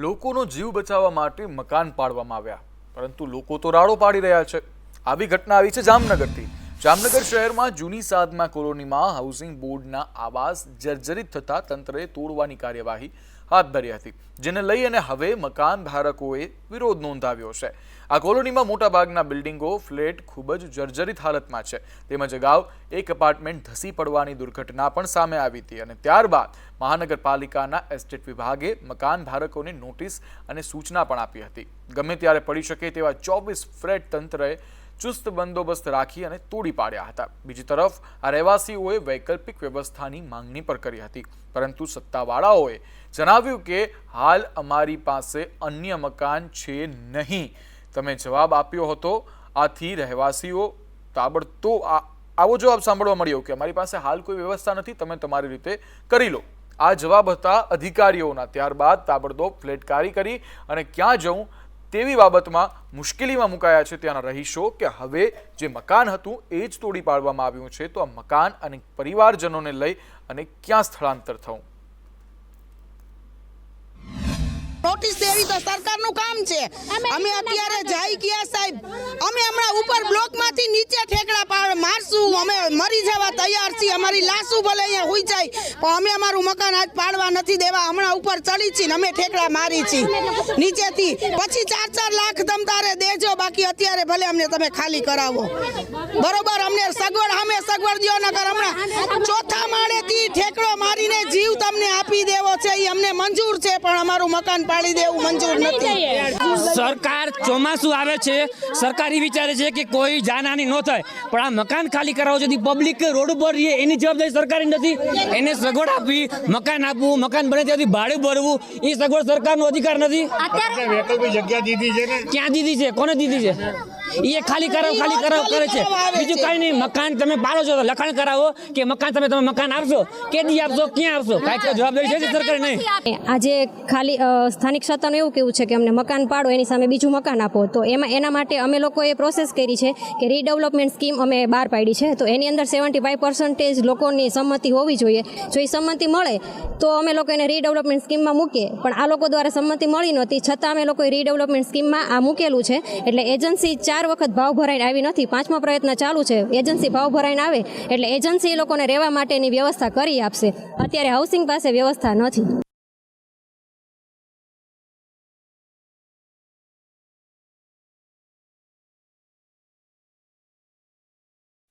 લોકોનો જીવ બચાવવા માટે મકાન પાડવામાં આવ્યા. પરંતુ લોકો તો રાડો પાડી રહ્યા છે. આવી ઘટના આવી છે જામનગરથી. જામનગર શહેરમાં જૂની સાધના કોલોનીમાં હાઉસિંગ બોર્ડના આવાસ જર્જરિત થતા તંત્રએ તોડવાની કાર્યવાહી હાથ ધરી હતી, જેને લઈ અને હવે મકાન ધારકોએ વિરોધ નોંધાવ્યો છે. આ કોલોનીમાં મોટાભાગના બિલ્ડિંગો, ફ્લેટ ખૂબ જ જર્જરિત હાલતમાં છે. તેમજ અગાઉ એક એપાર્ટમેન્ટ ધસી પડવાની દુર્ઘટના પણ સામે આવી હતી અને ત્યારબાદ મહાનગરપાલિકાના એસ્ટેટ વિભાગે મકાન ધારકોને નોટિસ અને સૂચના પણ આપી હતી. ગમે ત્યારે પડી શકે તેવા ચોવીસ ફ્લેટ તંત્રએ ચુસ્ત બંદોબસ્ત રાખી અને તોડી પાડ્યા હતા. બીજી તરફ, આ રહેવાસીઓએ વૈકલ્પિક વ્યવસ્થાની માંગણી પણ કરી હતી. પરંતુ સત્તાવાળાઓએ જણાવ્યું કે, હાલ અમારી પાસે અન્ય મકાન છે નહીં. તમે જવાબ આપ્યો હતો, આથી રહેવાસીઓ તાબડતોબ આવો જવાબ સાંભળવા મળ્યો કે અમારી પાસે હાલ કોઈ વ્યવસ્થા નથી, તમે તમારી રીતે કરી લો. આ જવાબ હતા અધિકારીઓના. ત્યારબાદ તાબડતોબ ફ્લેટકારી કરી અને ક્યાં જવું તેવી બાબતમાં મુશ્કેલીમાં મુકાયા છે ત્યાંના રહીશો કે હવે જે મકાન હતું એ જ તોડી પાડવામાં આવ્યું છે. તો આ મકાન અને પરિવારજનોને લઈ અને ક્યાં સ્થળાંતર થવું? નોટિસ દેવી તો સરકારનું કામ છે. અમે અત્યારે જાય ગયા સાહેબ? અમે હમણાં ઉપર બ્લોકમાંથી નીચે ઠેકડા પાડ મારશું અમે મરી જવા તૈયાર છીએ. અમારી લાશું ભલે અહીંયા હોઈ જાય, પણ અમે અમારું મકાન આજ પાડવા નથી દેવા. હમણાં ઉપર ચડી છીએ અમે ઠેકડા મારી છીએ. નીચેથી પછી ચાર ચાર લાખ તમ તારે દેજો, બાકી અત્યારે ભલે અમને તમે ખાલી કરાવો. બરોબર, અમને સગવડ, અમે સગવડ દો નગર હમણાં ચોથા માળેથી ઠેકડો મારીને જીવ તમને આપી દેવો છે. એ અમને મંજૂર છે, પણ અમારું મકાન પાડી દેવું મંજૂર નથી. સરકાર ચોમાસું આવે છે સરકાર એ વિચારે છે કે કોઈ જાનહાની ન થાય. પણ આ મકાન ખાલી કરાવો છે પબ્લિક રોડ ઉપર રહીએ એની જવાબદારી સરકારની નથી. એને સગવડ આપવી મકાન આપવું મકાન બને ત્યાંથી ભાડું ભરવું એ સગવડ સરકારનો અધિકાર નથી. જગ્યા દીધી છે ક્યાં દીધી છે? કોને દીધી છે? એ ખાલી કરાવ ખાલી કરાવ કરે છે. બીજું કાંઈ નહીં મકાન તમે પાડો છો તો લખાણ કરાવો કે મકાન તમે તમે મકાન આપશો? કે દી આપશો ક્યાં આપશો? કાંઈ જવાબદારી છે સરકારે નહીં. આજે ખાલી સ્થાનિક સત્તાનું એવું કેવું છે કે અમને મકાન પાડો એની સામે બીજું મકાન આપો. તો એમાં એના માટે અમે લોકોએ પ્રોસેસ કરી છે કે રીડેવલપમેન્ટ સ્કીમ અમે બહાર પાડી છે. તો એની અંદર સેવન્ટી ફાઈવ પર્સન્ટેજ લોકોની સંમતિ હોવી જોઈએ. જો એ સંમતિ મળે તો અમે લોકો એને રીડેવલપમેન્ટ સ્કીમમાં મૂકીએ. પણ આ લોકો દ્વારા સંમતિ મળી નહોતી. છતાં અમે લોકોએ રીડેવલપમેન્ટ સ્કીમમાં આ મૂકેલું છે. એટલે એજન્સી ચાર વખત ભાવ ભરાઈને આવી નથી. પાંચમો પ્રયત્ન ચાલુ છે. એજન્સી ભાવ ભરાઈને આવે એટલે એજન્સી એ લોકોને રહેવા માટેની વ્યવસ્થા કરી આપશે. અત્યારે હાઉસિંગ પાસે વ્યવસ્થા નથી.